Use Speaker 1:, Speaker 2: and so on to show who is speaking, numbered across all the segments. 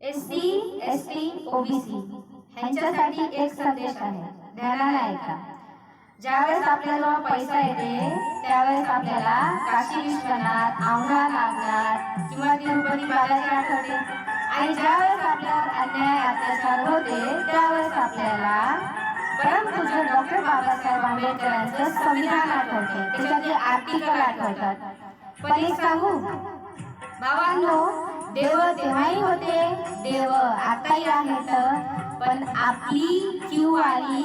Speaker 1: S C S T OBC ह्यांच्यासाठी एक संदेश आहे. ध्यानाला ऐका. ज्यावेळेस आपल्याला पैसा येते त्यावेळेस आपल्याला काशी विश्वनाथ नागनाथ किंवा तिरुपती बालाजी आठवते. आणि ज्यावेळेस आपल्यावर अन्याय अत्याचार होते त्यावेळेस आपल्याला परमपूज्य डॉक्टर बाबासाहेब आंबेडकरांचं संविधान आठवते. त्याच्यातले आर्टिकल आठवतात. पण एक सांगू? बाबांनो देव तेव्हाही होते काही आहे तर पण आपली क्यू आली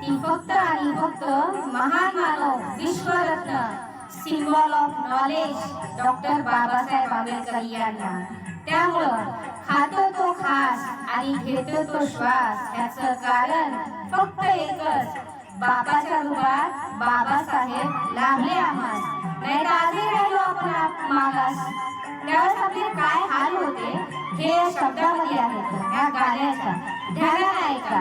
Speaker 1: ती फक्त आणि फक्त महान मानव विश्वरत्न symbol of knowledge doctor Babasaheb Ambedkar यांना त्यामुळं खातो तो खास आणि घेतो तो श्वास याचं कारण फक्त एकच बाबाच्या रूपात बाबासाहेब लाभले आम्हाला नाही तर आजही राहिलो आपण मागास. त्यावेळेस आपले काय हाल होते हे या शब्दामध्ये आहेत या गाण्याच्या. ध्यानाला ऐका.